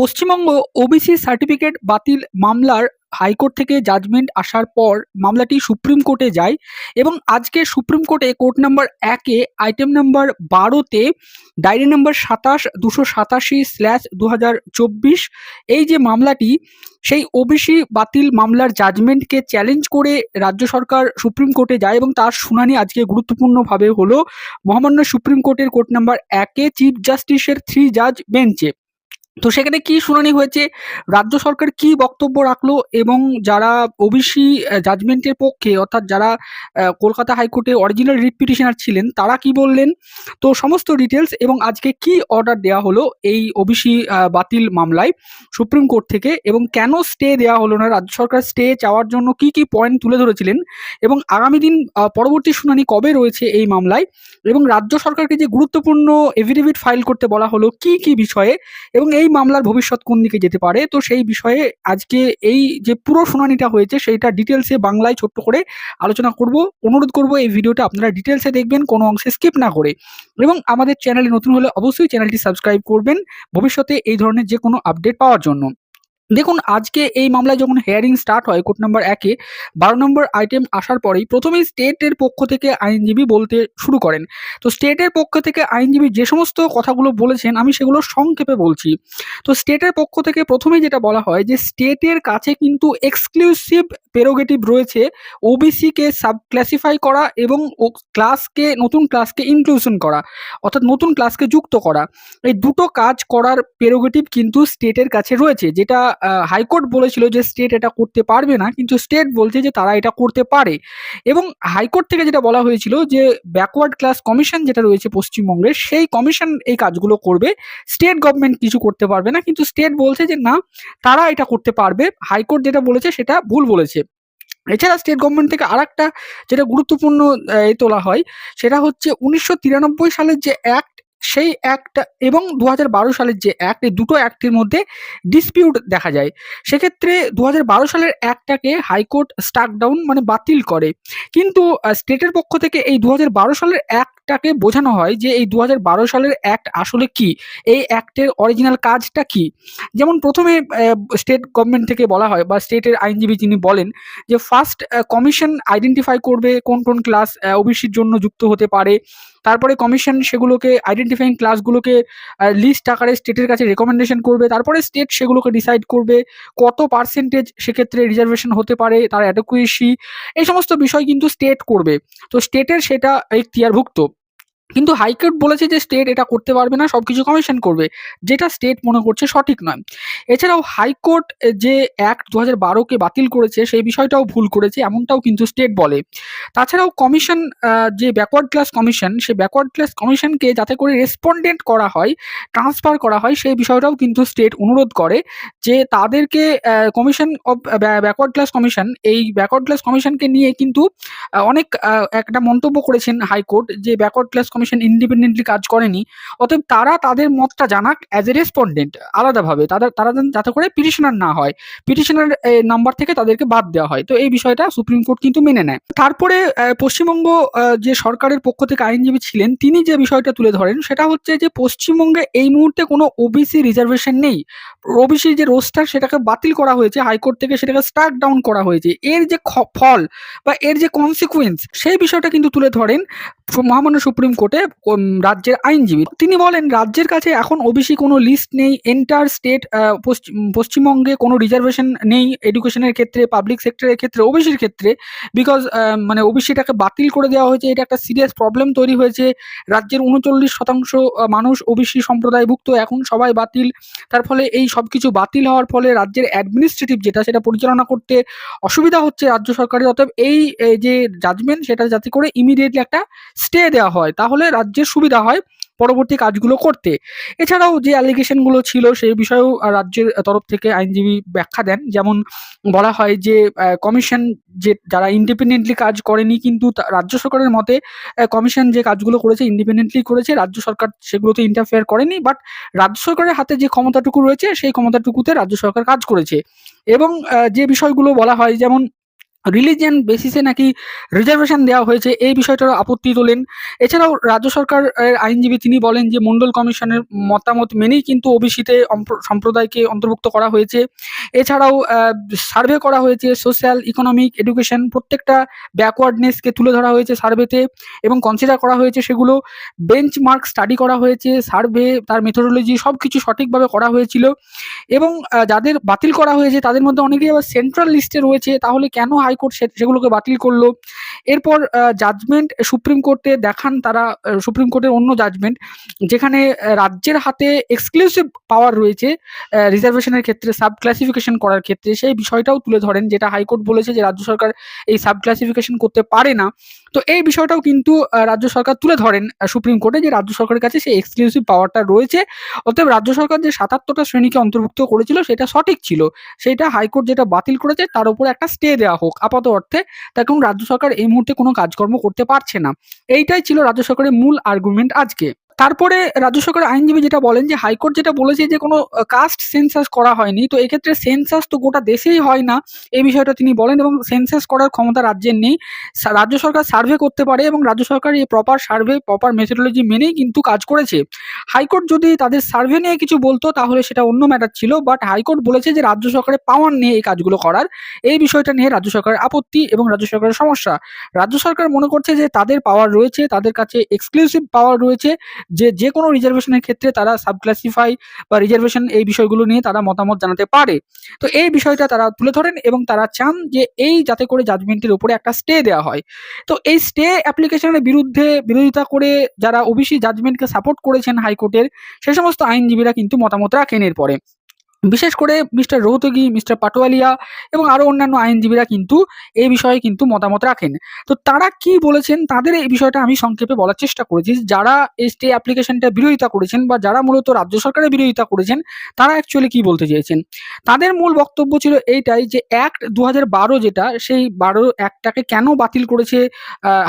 Paschimbanga OBC certificate বাতিল মামলার high court থেকে জাজমেন্ট আসার পর মামলাটি সুপ্রিম কোর্টে যায় এবং আজকে সুপ্রিম কোর্টে কোর্ট নাম্বার একে আইটেম নাম্বার বারোতে ডায়েরি নাম্বার সাতাশ, দুশো সাতাশি স্ল্যাশ দু হাজার চব্বিশ এই যে মামলাটি, সেই ওবিসি বাতিল মামলার জাজমেন্টকে চ্যালেঞ্জ করে রাজ্য সরকার সুপ্রিম কোর্টে যায় এবং তার শুনানি আজকে গুরুত্বপূর্ণভাবে হলো। মহামান্য সুপ্রিম কোর্টের কোর্ট নাম্বার একে চিফ জাস্টিসের থ্রি জাজ বেঞ্চে তো সেখানে কি শুনানি হয়েছে? রাজ্য সরকার কি বক্তব্য রাখল? এবং যারা ওবিসি জাজমেন্টের পক্ষে, অর্থাৎ যারা কলকাতা হাইকোর্টে অরিজিনাল রিট পিটিশনার ছিলেন, তারা কি বললেন? তো সমস্ত ডিটেলস এবং আজকে কি অর্ডার দেওয়া হলো এই ওবিসি বাতিল মামলায় সুপ্রিম কোর্ট থেকে এবং কেন স্টে দেওয়া হলো না? রাজ্য সরকার স্টে চাওয়ার জন্য কি কি পয়েন্ট তুলে ধরেছিলেন? এবং আগামী দিন পরবর্তী শুনানি কবে রয়েছে এই মামলায়? এবং রাজ্য সরকারকে যে গুরুত্বপূর্ণ এফিডেভিট ফাইল করতে বলা হলো, কি কি বিষয়ে? এবং এই মামলার ভবিষ্যৎ কোন দিকে যেতে পারে? তো সেই বিষয়ে আজকে এই যে পুরো শুনানিটা হয়েছে, সেইটা ডিটেলসে বাংলায় ছোট্ট করে আলোচনা করব। অনুরোধ করব এই ভিডিওটা আপনারা ডিটেলসে দেখবেন, কোনো অংশে স্কিপ না করে। এবং আমাদের চ্যানেলে নতুন হলে অবশ্যই চ্যানেলটি সাবস্ক্রাইব করবেন। ভবিষ্যতে এই ধরনের যে কোনো আপডেট পাওয়ার জন্য। দেখুন, আজকে এই মামলায় যখন হেয়ারিং স্টার্ট হয় কোর্ট নম্বর একে বারো নম্বর আইটেম আসার পরেই প্রথমেই স্টেটের পক্ষ থেকে আইনজীবী বলতে শুরু করেন। তো স্টেটের পক্ষ থেকে আইনজীবী যে সমস্ত কথাগুলো বলেছেন, আমি সেগুলো সংক্ষেপে বলছি। তো স্টেটের পক্ষ থেকে প্রথমেই যেটা বলা হয় যে স্টেটের কাছে কিন্তু এক্সক্লুসিভ পেরোগেটিভ রয়েছে ওবিসিকে সাব ক্লাসিফাই করা এবং ক্লাসকে নতুন ক্লাসকে ইনক্লুশন করা, অর্থাৎ নতুন ক্লাসকে যুক্ত করা। এই দুটো কাজ করার পেরোগেটিভ কিন্তু স্টেটের কাছে রয়েছে, যেটা হাইকোর্ট বলেছিল যে স্টেট এটা করতে পারবে না, কিন্তু স্টেট বলছে যে তারা এটা করতে পারে। এবং হাইকোর্ট থেকে যেটা বলা হয়েছিল যে ব্যাকওয়ার্ড ক্লাস কমিশন যেটা রয়েছে পশ্চিমবঙ্গের সেই কমিশন এই কাজগুলো করবে। স্টেট গভর্নমেন্ট কিছু করতে পারবে না, কিন্তু স্টেট বলছে যে না, তারা এটা করতে পারবে। হাইকোর্ট যেটা বলেছে সেটা ভুল বলেছে। এছাড়া স্টেট গভর্নমেন্ট থেকে আরেকটা যেটা গুরুত্বপূর্ণ তোলা হয়, সেটা হচ্ছে উনিশশো তিরানব্বই সালের যে অ্যাক্ট সেই অ্যাক্ট এবং দু হাজার বারো সালের যে অ্যাক্ট এই দুটো অ্যাক্টের মধ্যে ডিসপিউট দেখা যায়। সেক্ষেত্রে দু বারো সালের অ্যাক্টটাকে হাইকোর্ট স্টাক ডাউন মানে বাতিল করে। কিন্তু স্টেটের পক্ষ থেকে এই দু হাজার বারো সালের অ্যাক্টটাকে বোঝানো হয় যে এই দু হাজার বারো সালের অ্যাক্ট আসলে কি? এই অ্যাক্টের অরিজিনাল কাজটা কি? যেমন প্রথমে স্টেট গভর্নমেন্ট থেকে বলা হয় বা স্টেটের আইনজীবী তিনি বলেন যে ফার্স্ট কমিশন আইডেন্টিফাই করবে কোন কোন ক্লাস ওবিসির জন্য যুক্ত হতে পারে। তারপরে কমিশন সেগুলোকে আইডেন্টিফাইং ক্লাসগুলোকে লিস্ট আকারে স্টেটের কাছে রেকমেন্ডেশন করবে। তারপরে স্টেট সেগুলোকে ডিসাইড করবে কত পার্সেন্টেজ সেক্ষেত্রে রিজার্ভেশন হতে পারে, তার অ্যাডোকুয়েসি এই সমস্ত বিষয় কিন্তু স্টেট করবে। তো স্টেটের সেটা এখতিয়ারভুক্ত কিন্তু হাইকোর্ট বলেছে যে স্টেট এটা করতে পারবে না সব কিছু কমিশন করবে। যেটা স্টেট মনে করছে সঠিক নয়। এছাড়াও হাইকোর্ট যে অ্যাক্ট দু হাজার বারোকে বাতিল করেছে, সেই বিষয়টাও ভুল করেছে, এমনটাও কিন্তু স্টেট বলে। তাছাড়াও কমিশন যে ব্যাকওয়ার্ড ক্লাস কমিশন সেই ব্যাকওয়ার্ড ক্লাস কমিশনকে যাতে করে রেসপন্ডেন্ট করা হয় ট্রান্সফার করা হয়, সেই বিষয়টাও কিন্তু স্টেট অনুরোধ করে যে তাদেরকে commission of backward class commission এই ব্যাকওয়ার্ড ক্লাস কমিশনকে নিয়ে কিন্তু অনেক একটা মন্তব্য করেছেন হাইকোর্ট যে ব্যাকওয়ার্ড ক্লাস কমিশন ইন্ডিপেন্ডেন্টলি কাজ করেনি, অতএব তারা তাদের মতটা জানাক অ্যাজ এ রেসপন্ডেন্ট আলাদাভাবে, তাদের, তারা যাতে করে পিটিশনার না হয় পিটিশনার নাম্বার থেকে তাদেরকে বাদ দেওয়া হয়। তো এই বিষয়টা সুপ্রিম কোর্ট কিন্তু মেনে নেয়। তারপরে পশ্চিমবঙ্গ যে সরকারের পক্ষ থেকে আইনজীবী ছিলেন, তিনি যে বিষয়টা তুলে ধরেন, সেটা হচ্ছে যে পশ্চিমবঙ্গে এই মুহূর্তে কোনো ওবিসি রিজার্ভেশন নেই। ওবিসির যে রোস্টার সেটাকে বাতিল করা হয়েছে, হাইকোর্ট থেকে সেটাকে স্টার্ক ডাউন করা হয়েছে। এর যে ফল বা এর যে কনসিকুয়েন্স সেই বিষয়টা কিন্তু তুলে ধরেন মহামান্য সুপ্রিম কোর্টে রাজ্যের আইনজীবী। তিনি বলেন, রাজ্যের কাছে এখন ওবিসি কোনো লিস্ট নেই, এন্টার স্টেট পশ্চিমবঙ্গে কোনো রিজার্ভেশন নেই, এডুকেশনের ক্ষেত্রে, পাবলিক সেক্টরের ক্ষেত্রে, ওবিসির ক্ষেত্রে বিকজ মানে ওবিসিটাকে বাতিল করে দেওয়া হয়েছে, এটা একটা সিরিয়াস প্রবলেম তৈরি হয়েছে। রাজ্যের উনচল্লিশ শতাংশ মানুষ ওবিসি সম্প্রদায়ভুক্ত, এখন সবাই বাতিল। তার ফলে এই সব কিছু বাতিল হওয়ার ফলে রাজ্যের অ্যাডমিনিস্ট্রেটিভ যেটা, সেটা পরিচালনা করতে অসুবিধা হচ্ছে রাজ্য সরকারের। অতএব এই যে জাজমেন্ট সেটা যাতে করে ইমিডিয়েটলি একটা স্টে দেওয়া হয়, তাহলে রাজ্যের সুবিধা হয় পরবর্তী কাজগুলো করতে। এছাড়াও যে অ্যালিগেশনগুলো ছিল, সেই বিষয়েও রাজ্যের তরফ থেকে আইনজীবী ব্যাখ্যা দেন। যেমন বলা হয় যে কমিশন যে, যারা ইন্ডিপেন্ডেন্টলি কাজ করেনি কিন্তু রাজ্য সরকারের মতে কমিশন যে কাজগুলো করেছে ইন্ডিপেন্ডেন্টলি করেছে, রাজ্য সরকার সেগুলোতে ইন্টারফেয়ার করেনি বাট রাজ্য সরকারের হাতে যে ক্ষমতাটুকু রয়েছে, সেই ক্ষমতাটুকুতে রাজ্য সরকার কাজ করেছে। এবং যে বিষয়গুলো বলা হয়, যেমন রিলিজিয়ান বেসিসে নাকি রিজার্ভেশন দেওয়া হয়েছে, এই বিষয়টারও আপত্তি তোলেন। এছাড়াও রাজ্য সরকারের আইনজীবী তিনি বলেন যে, মন্ডল কমিশনের মতামত মেনেই কিন্তু ওবিসিতে সম্প্রদায়কে অন্তর্ভুক্ত করা হয়েছে। এছাড়াও সার্ভে করা হয়েছে সোশ্যাল, ইকোনমিক, এডুকেশন, প্রত্যেকটা ব্যাকওয়ার্ডনেসকে তুলে ধরা হয়েছে সার্ভেতে এবং কনসিডার করা হয়েছে সেগুলো। বেঞ্চ মার্ক স্টাডি করা হয়েছে, সার্ভে, তার মেথোডোলজি সব কিছু সঠিকভাবে করা হয়েছিল। এবং যাদের বাতিল করা হয়েছে, তাদের মধ্যে অনেকেই আবার সেন্ট্রাল লিস্টে রয়েছে, তাহলে কেন হাইকোর্ট সেগুলোকে বাতিল করল। এরপর জাজমেন্ট সুপ্রিম কোর্টে দেখান তারা সুপ্রিম কোর্টের অন্য জাজমেন্ট যেখানে রাজ্যের হাতে এক্সক্লুসিভ পাওয়ার রয়েছে রিজার্ভেশনের ক্ষেত্রে সাব ক্লাসিফিকেশন করার ক্ষেত্রে। সেই বিষয়টাও তুলে ধরেন, যেটা হাইকোর্ট বলেছে যে রাজ্য সরকার এই সাব ক্লাসিফিকেশন করতে পারে না। তো এই বিষয়টাও কিন্তু রাজ্য সরকার তুলে ধরেন সুপ্রিম কোর্টে যে রাজ্য সরকারের কাছে সেই এক্সক্লুসিভ পাওয়ারটা রয়েছে। অতএব রাজ্য সরকার যে সাতাত্তরটা শ্রেণীকে অন্তর্ভুক্ত করেছিল সেটা সঠিক ছিল। সেটা হাইকোর্ট যেটা বাতিল করেছে তার উপরে একটা স্টে দেওয়া হোক। আপাত অর্থে তার কারণ রাজ্য সরকার এই মুহূর্তে কোনো কাজকর্ম করতে পারছে না। এইটাই ছিল রাজ্য সরকারের মূল আর্গুমেন্ট আজকে। তারপরে রাজ্য সরকারের আইনজীবী যেটা বলেন যে হাইকোর্ট যেটা বলেছে যে কোনো কাস্ট সেন্সাস করা হয়নি, তো এক্ষেত্রে সেন্সাস তো গোটা দেশেই হয় না, এই বিষয়টা তিনি বলেন এবং সেন্সাস করার ক্ষমতা রাজ্যের নেই। রাজ্য সরকার সার্ভে করতে পারে এবং রাজ্য সরকার এই প্রপার সার্ভে প্রপার মেথোডোলজি মেনেই কিন্তু কাজ করেছে। হাইকোর্ট যদি তাদের সার্ভে নিয়ে কিছু বলতো, তাহলে সেটা অন্য ম্যাটার ছিল বাট হাইকোর্ট বলেছে যে রাজ্য সরকারের পাওয়ার নিয়ে এই কাজগুলো করার, এই বিষয়টা নিয়ে রাজ্য সরকারের আপত্তি এবং রাজ্য সরকারের সমস্যা। রাজ্য সরকার মনে করছে যে তাদের পাওয়ার রয়েছে, তাদের কাছে এক্সক্লুসিভ পাওয়ার রয়েছে যে যে কোনো রিজার্ভেশনের ক্ষেত্রে তারা সাবক্লাসিফাই বা রিজার্ভেশন এই বিষয়গুলো নিয়ে তারা মতামত জানাতে পারে। তো এই বিষয়টা তারা তুলে ধরেন এবং তারা চান যে এই যাতে করে জাজমেন্টের উপরে একটা স্টে দেওয়া হয়। তো এই স্টে অ্যাপ্লিকেশনের বিরুদ্ধে বিরোধিতা করে যারা ওবিসি জাজমেন্টকে সাপোর্ট করেছেন হাইকোর্টের, সে সমস্ত আইনজীবীরা কিন্তু মতামত রাখেন এরপরে। বিশেষ করে মিস্টার রৌতগি মিস্টার পাটোয়ালিয়া এবং আরও অন্যান্য আইনজীবীরা কিন্তু এই বিষয়ে কিন্তু মতামত রাখেন। তো তারা কি বলেছেন তাদের এই বিষয়টা আমি সংক্ষেপে বলার চেষ্টা করেছি। যারা এই স্টে অ্যাপ্লিকেশনটা বিরোধিতা করেছেন বা যারা মূলত রাজ্য সরকারের বিরোধিতা করেছেন, তারা অ্যাকচুয়ালি কি বলতে চেয়েছেন? তাদের মূল বক্তব্য ছিল এইটাই যে অ্যাক্ট দু যেটা, সেই বারো অ্যাক্টটাকে কেন বাতিল করেছে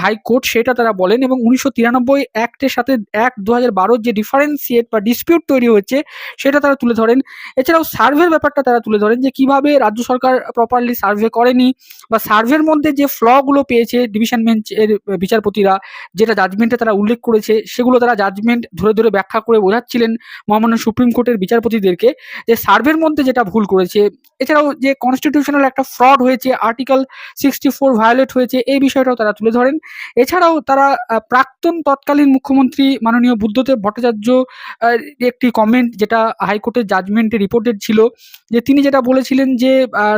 হাইকোর্ট সেটা তারা বলেন এবং উনিশশো তিরানব্বই অ্যাক্টের সাথে অ্যাক্ট দু হাজার যে ডিফারেন্সিয়েট বা ডিসপিউট তৈরি হচ্ছে সেটা তারা তুলে ধরেন। এছাড়াও এছাড়াও সার্ভের ব্যাপারটা তারা তুলে ধরেন যে কীভাবে রাজ্য সরকার প্রপারলি সার্ভে করেনি বা সার্ভের মধ্যে যে ফ্লগুলো পেয়েছে ডিভিশন বেঞ্চের বিচারপতিরা, যেটা জাজমেন্টে তারা উল্লেখ করেছে, সেগুলো তারা জাজমেন্ট ধরে ধরে ব্যাখ্যা করে বোঝাচ্ছিলেন মহামান্য সুপ্রিম কোর্টের বিচারপতিদেরকে যে সার্ভের মধ্যে যেটা ভুল করেছে। এছাড়াও যে কনস্টিটিউশনাল একটা ফ্রড হয়েছে আর্টিকেল সিক্সটি ফোর ভায়োলেট হয়েছে, এই বিষয়টাও তারা তুলে ধরেন। এছাড়াও তারা প্রাক্তন তৎকালীন মুখ্যমন্ত্রী মাননীয় বুদ্ধদেব ভট্টাচার্য একটি কমেন্ট যেটা হাইকোর্টের জাজমেন্টে রিপোর্টেড ছিল যে তিনি যেটা বলেছিলেন যে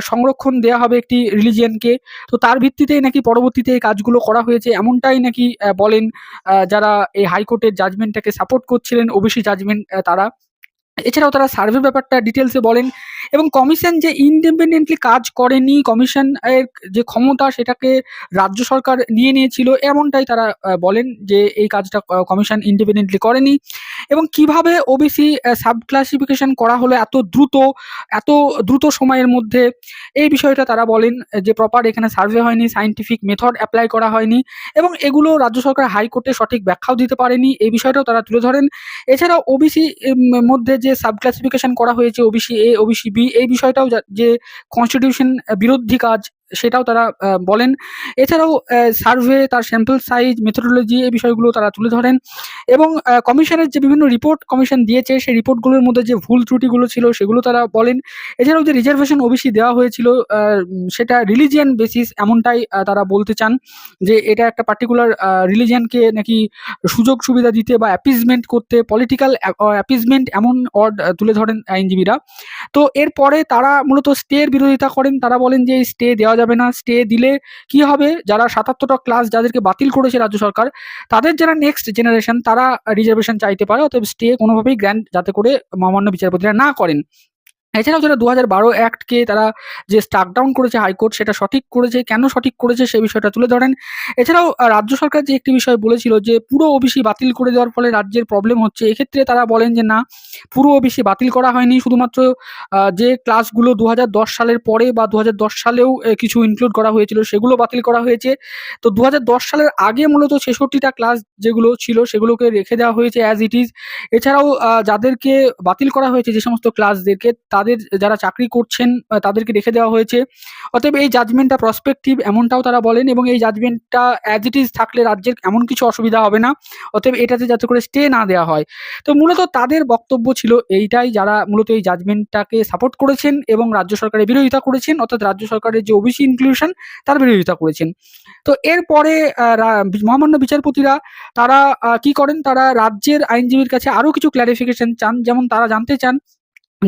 সংরক্ষণ দেয়া হবে একটি রিলিজিয়ানকে, তো তার ভিত্তিতেই নাকি পরবর্তীতে এই কাজগুলো করা হয়েছে। এমনটাই নাকি বলেন যারা এই হাইকোর্টের জাজমেন্টটাকে সাপোর্ট করছিলেন ওবিসি জাজমেন্ট তারা। এছাড়াও তারা সার্ভে ব্যাপারটা ডিটেলসে বলেন এবং কমিশন যে ইন্ডিপেন্ডেন্টলি কাজ করেনি, কমিশন এর যে ক্ষমতা সেটাকে রাজ্য সরকার নিয়ে নিয়েছিল, এমনটাই তারা বলেন যে এই কাজটা কমিশন ইন্ডিপেন্ডেন্টলি করেনি। এবং কীভাবে ওবিসি সাব ক্লাসিফিকেশন করা হলো এত দ্রুত এত দ্রুত সময়ের মধ্যে, এই বিষয়টা তারা বলেন যে প্রপার এখানে সার্ভে হয়নি সাইন্টিফিক মেথড অ্যাপ্লাই করা হয়নি এবং এগুলো রাজ্য সরকার হাইকোর্টে সঠিক ব্যাখ্যাও দিতে পারেনি, এই বিষয়টাও তারা তুলে ধরেন। এছাড়াও ওবিসি মধ্যে যে সাব ক্লাসিফিকেশন করা হয়েছে ওবিসি এ ওবিসি এই বিষয়টাও যে কনস্টিটিউশন বিরোধী কাজ সেটাও তারা বলেন। এছাড়াও সার্ভে তার স্যাম্পল সাইজ মেথোডোলজি এই বিষয়গুলো তারা তুলে ধরেন। এবং কমিশনের যে বিভিন্ন রিপোর্ট কমিশন দিয়েছে, সেই রিপোর্টগুলোর মধ্যে যে ভুল ত্রুটিগুলো ছিল, সেগুলো তারা বলেন। এছাড়াও যে রিজার্ভেশন ওবিসি দেওয়া হয়েছিল সেটা রিলিজিয়ান বেসিস এমনটাই তারা বলতে চান যে এটা একটা পার্টিকুলার রিলিজিয়ানকে নাকি সুযোগ সুবিধা দিতে বা অ্যাপিজমেন্ট করতে পলিটিক্যাল অ্যাপিজমেন্ট এমন অর্ড তুলে ধরেন আইনজীবীরা। তো এরপরে তারা মূলত স্টের বিরোধিতা করেন। তারা বলেন যে স্টে দেওয়া যাবে না। স্টে দিলে কি হবে? যারা সাতাত্তরটা ক্লাস যাদেরকে বাতিল করেছে রাজ্য সরকার, তাদের যারা নেক্সট জেনারেশন তারা রিজার্ভেশন চাইতে পারে, অতএব স্টে কোনোভাবেই গ্র্যান্ড যাতে করে মহামান্য বিচারপতিরা না করেন। এছাড়াও যারা দু হাজার বারো অ্যাক্টকে তারা যে স্টাক ডাউন করেছে হাইকোর্ট, সেটা সঠিক করেছে, কেন সঠিক করেছে সেই বিষয়টা তুলে ধরেন। এছাড়াও রাজ্য সরকার যে একটি বিষয় বলেছিল যে পুরো ওবিসি বাতিল করে দেওয়ার ফলে রাজ্যের প্রবলেম হচ্ছে, এক্ষেত্রে তারা বলেন যে না, পুরো ওবিসি বাতিল করা হয়নি। শুধুমাত্র যে ক্লাসগুলো দু হাজার দশ সালের পরে বা দু হাজার দশ সালেও কিছু ইনক্লুড করা হয়েছিল, সেগুলো বাতিল করা হয়েছে। তো দু হাজার দশ সালের আগে মূলত ছেষট্টিটা ক্লাস যেগুলো ছিল সেগুলোকে রেখে দেওয়া হয়েছে অ্যাজ ইট ইজ এছাড়াও যাদেরকে বাতিল করা হয়েছে যে সমস্ত ক্লাসদেরকে তাদের যারা চাকরি করছেন তাদেরকে রেখে দেওয়া হয়েছে। অতএব এই জাজমেন্টটা প্রসপেক্টিভ এমনটাও তারা বলেন এবং এই জাজমেন্টটা অ্যাজ ইট ইজ থাকলে রাজ্যের এমন কিছু অসুবিধা হবে না। অতএব এটাতে যাতে করে স্টে না দেওয়া হয়। তো মূলত তাদের বক্তব্য ছিল এইটাই, যারা মূলত এই জাজমেন্টটাকে সাপোর্ট করেছেন এবং রাজ্য সরকারের বিরোধিতা করেছেন, অর্থাৎ রাজ্য সরকারের যে ওবিসি ইনক্লুশন তার বিরোধিতা করেছেন। তো এরপরে মহামান্য বিচারপতিরা তারা কি করেন? তারা রাজ্যের আইনজীবীর কাছে আরও কিছু ক্ল্যারিফিকেশন চান। যেমন তারা জানতে চান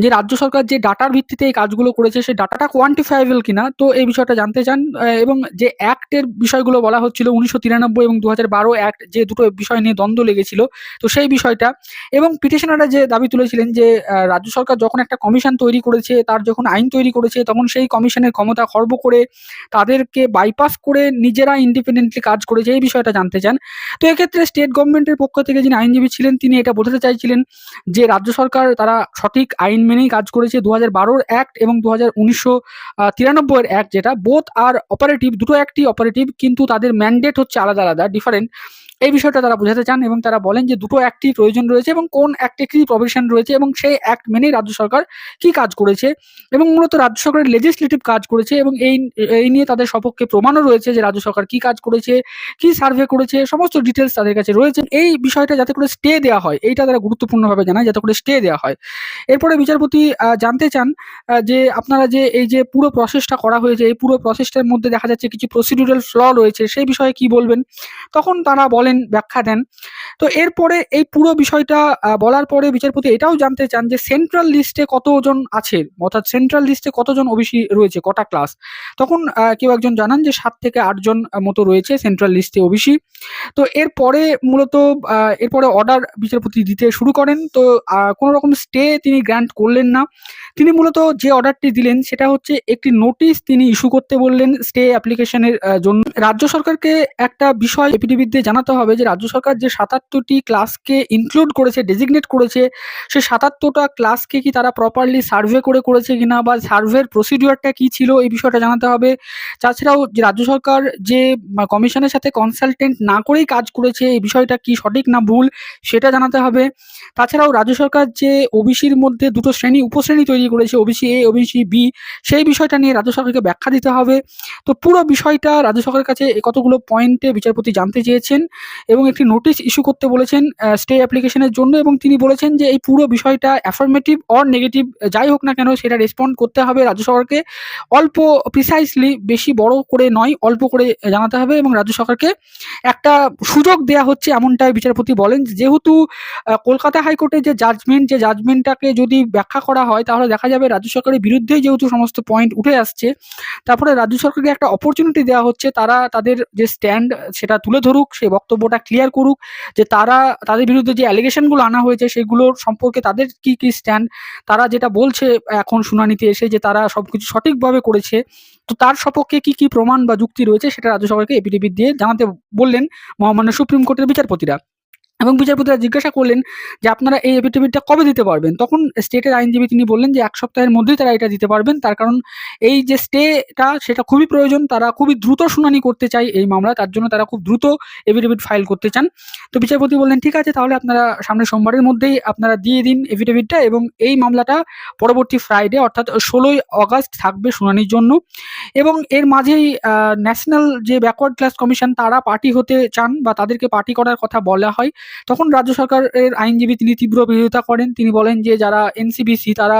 যে রাজ্য সরকার যে ডাটার ভিত্তিতে এই কাজগুলো করেছে সেই ডাটাটা কোয়ান্টিফাইবল কিনা, তো এই বিষয়টা জানতে চান। এবং যে অ্যাক্টের বিষয়গুলো বলা হচ্ছিল উনিশশো তিরানব্বই এবং দু হাজার বারো অ্যাক্ট যে দুটো বিষয় নিয়ে দ্বন্দ্ব লেগেছিল, তো সেই বিষয়টা এবং পিটিশনাররা যে দাবি তুলেছিলেন যে রাজ্য সরকার যখন একটা কমিশন তৈরি করেছে, তার যখন আইন তৈরি করেছে, তখন সেই কমিশনের ক্ষমতা খর্ব করে তাদেরকে বাইপাস করে নিজেরা ইন্ডিপেন্ডেন্টলি কাজ করেছে, এই বিষয়টা জানতে চান। তো এক্ষেত্রে স্টেট গভর্নমেন্টের পক্ষ থেকে যিনি আইনজীবী ছিলেন, তিনি এটা বোঝাতে চাইছিলেন যে রাজ্য সরকার তারা সঠিক আইন মেনেই কাজ করেছে দু হাজার বারোর অ্যাক্ট এবং দু হাজার উনিশশো তিরানব্বইয়ের অ্যাক্ট যেটা। বোথ আর অপারেটিভ দুটো অ্যাক্টই অপারেটিভ কিন্তু তাদের ম্যান্ডেট হচ্ছে আলাদা আলাদা ডিফারেন্ট এই বিষয়টা তারা বোঝাতে চান এবং তারা বলেন যে দুটো অ্যাক্টই প্রয়োজন রয়েছে এবং কোন অ্যাক্টে কি প্রভিশন রয়েছে এবং সেই অ্যাক্ট মেনেই রাজ্য সরকার কি কাজ করেছে এবং মূলত রাজ্য সরকারের লেজিসলেটিভ কাজ করেছে এবং এই এই নিয়ে তাদের সপক্ষে প্রমাণও রয়েছে যে রাজ্য সরকার কি কাজ করেছে, কি সার্ভে করেছে, সমস্ত ডিটেলস তাদের কাছে রয়েছে। এই বিষয়টা যাতে করে স্টে দেওয়া হয়, এইটা তারা গুরুত্বপূর্ণভাবে জানায় যাতে করে স্টে দেওয়া হয়। এরপরে বিচারপতি জানতে চান যে আপনারা যে এই যে পুরো প্রসেসটা করা হয়েছে, এই পুরো প্রসেসটার মধ্যে দেখা যাচ্ছে কিছু প্রসিডিউরাল ফ্ল রয়েছে, সেই বিষয়ে কি বলবেন? তখন তারা বলেন ব্যাখ্যা দেন। তো এরপরে এই পুরো বিষয়টা বলার পরে বিচারপতি এটাও জানতে চান যে সেন্ট্রাল লিস্টে কতজন আছে? অর্থাৎ সেন্ট্রাল লিস্টে কতজন ওবিসি রয়েছে? কটা ক্লাস তখন কেউ একজন জানান যে সাত থেকে আটজন মতো রয়েছে সেন্ট্রাল লিস্টে ওবিসি। তো এরপরে মূলত এরপরে অর্ডার বিচারপতি দিতে শুরু করেন। তো কোনো রকম স্টে তিনি গ্র্যান্ট করলেন না। তিনি মূলত যে অর্ডারটি দিলেন সেটা হচ্ছে একটি নোটিশ তিনি ইস্যু করতে বললেন স্টে অ্যাপ্লিকেশনের জন্য। রাজ্য সরকারকে একটা বিষয় এপিডিবিতে জানাতে হবে যে রাজ্য সরকার যে সাতাত্তরটি ক্লাসকে ইনক্লুড করেছে ডেজিগনেট করেছে, সে সাতাত্তরটা ক্লাসকে কি তারা প্রপারলি সার্ভে করে করেছে কিনা বা সার্ভের প্রসিডিওরটা কি ছিল এই বিষয়টা জানাতে হবে। তাছাড়াও যে রাজ্য সরকার যে কমিশনের সাথে কনসালটেন্ট না করেই কাজ করেছে, এই বিষয়টা কি সঠিক না ভুল সেটা জানাতে হবে। তাছাড়াও রাজ্য সরকার যে ওবিসির মধ্যে দুটো শ্রেণি, উপশ্রেণী তৈরি করেছে, ওবিসি এ ওবিসি বি সেই বিষয়টা নিয়ে রাজ্য সরকারকে ব্যাখ্যা দিতে হবে। তো পুরো বিষয়টা রাজ্য সরকারের কাছে কতগুলো পয়েন্টে বিচারপতি জানতে চেয়েছেন। এবং একটি নোটিশ ইস্যু করতে বলেছেন স্টে অ্যাপ্লিকেশনের জন্য এবং তিনি বলেছেন যে এই পুরো বিষয়টা অ্যাফার্মেটিভ অর নেগেটিভ যাই হোক না কেন সেটা রেসপন্ড করতে হবে রাজ্য সরকারকে। অল্প প্রিসাইসলি বেশি বড় করে নয়, অল্প করে জানাতে হবে এবং রাজ্য সরকারকে একটা সুযোগ দেয়া হচ্ছে এমনটাই বিচারপতি বলেন। যেহেতু কলকাতা হাইকোর্টের যে জাজমেন্ট যে জাজমেন্টটাকে যদি ব্যাখ্যা করা হয়, তাহলে দেখা যাবে রাজ্য সরকারের বিরুদ্ধেই যেহেতু সমস্ত পয়েন্ট উঠে আসছে, তারপরে রাজ্য সরকারকে একটা অপরচুনিটি দেওয়া হচ্ছে। তারা তাদের যে স্ট্যান্ড সেটা তুলে ধরুক সেই বক্তব্যটা ক্লিয়ার করুক যে তারা, তাদের বিরুদ্ধে যে অ্যালিগেশনগুলো আনা হয়েছে, সেগুলোর সম্পর্কে তাদের কি কি স্ট্যান্ড তারা যেটা বলছে এখন শুনানিতে এসে যে তারা সবকিছু সঠিকভাবে করেছে, তো তার সপক্ষে কি কি প্রমাণ বা যুক্তি রয়েছে সেটা রাজ্য সরকারকে দিয়ে জানাতে বললেন মহামান্য সুপ্রিম কোর্টের বিচারপতিরা। এবং বিচারপতিরা জিজ্ঞাসা করলেন যে আপনারা এই এফিডেভিটটা কবে দিতে পারবেন? তখন স্টেটের আইনজীবী তিনি বললেন যে এক সপ্তাহের মধ্যেই তারা এটা দিতে পারবেন। তার কারণ এই যে স্টেটা সেটা খুবই প্রয়োজন। তারা খুবই দ্রুত শুনানি করতে চায় এই মামলা। তার জন্য তারা খুব দ্রুত এফিডেভিট ফাইল করতে চান। তো বিচারপতি বললেন, ঠিক আছে, তাহলে আপনারা সামনের সোমবারের মধ্যেই আপনারা দিয়ে দিন এফিডেভিটটা এবং এই মামলাটা পরবর্তী ফ্রাইডে অর্থাৎ ষোলোই অগাস্ট থাকবে শুনানির জন্য। এবং এর মাঝেই ন্যাশনাল যে ব্যাকওয়ার্ড ক্লাস কমিশন তারা পার্টি হতে চান বা তাদেরকে পার্টি করার কথা বলা হয়। তখন রাজ্য সরকারের আইনজীবী তিনি তীব্র বিরোধিতা করেন। তিনি বলেন যে, যারা এনসিবিসি তারা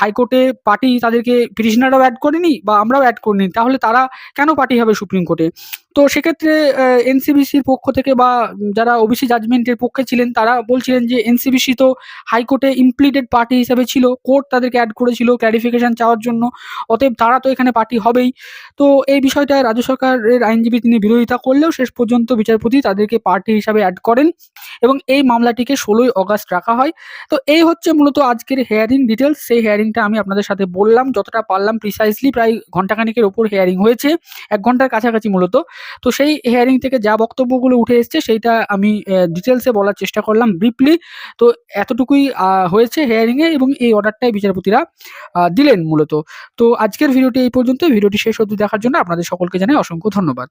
হাইকোর্টে পার্টি তাদেরকে পিটিশনারও অ্যাড করেনি বা আমরাও অ্যাড করিনি। তাহলে তারা কেন পার্টি হবে সুপ্রিম কোর্টে তো সেক্ষেত্রে এনসিবিসির পক্ষ থেকে বা যারা ওবিসি জাজমেন্টের পক্ষে ছিলেন, তারা বলছিলেন যে এনসিবিসি তো হাইকোর্টে ইমপ্লিটেড পার্টি হিসেবে ছিল কোর্ট তাদেরকে অ্যাড করেছিল ক্ল্যারিফিকেশন চাওয়ার জন্য, অতএব তারা তো এখানে পার্টি হবেই। তো এই বিষয়টা রাজ্য সরকারের আইনজীবী তিনি বিরোধিতা করলেও শেষ পর্যন্ত বিচারপতি তাদেরকে পার্টি হিসাবে অ্যাড করেন এবং এই মামলাটিকে ষোলোই অগাস্ট রাখা হয়। তো এই হচ্ছে মূলত আজকের হেয়ারিং ডিটেলস সেই হেয়ারিংটা আমি আপনাদের সাথে বললাম, যতটা পারলাম প্রিসাইসলি প্রায় ঘন্টাখানিকের ওপর হেয়ারিং হয়েছে, এক ঘণ্টার কাছাকাছি মূলত। তো সেই হেয়ারিং থেকে যা বক্তব্যগুলো উঠে এসছে সেইটা আমি ডিটেলসে বলার চেষ্টা করলাম ব্রিফলি তো এতটুকুই হয়েছে হেয়ারিংয়ে এবং এই অর্ডারটাই বিচারপতিরা দিলেন মূলত। তো আজকের ভিডিওটি এই পর্যন্ত ভিডিওটি শেষ অবধি দেখার জন্য আপনাদের সকলকে জানাই অসংখ্য ধন্যবাদ।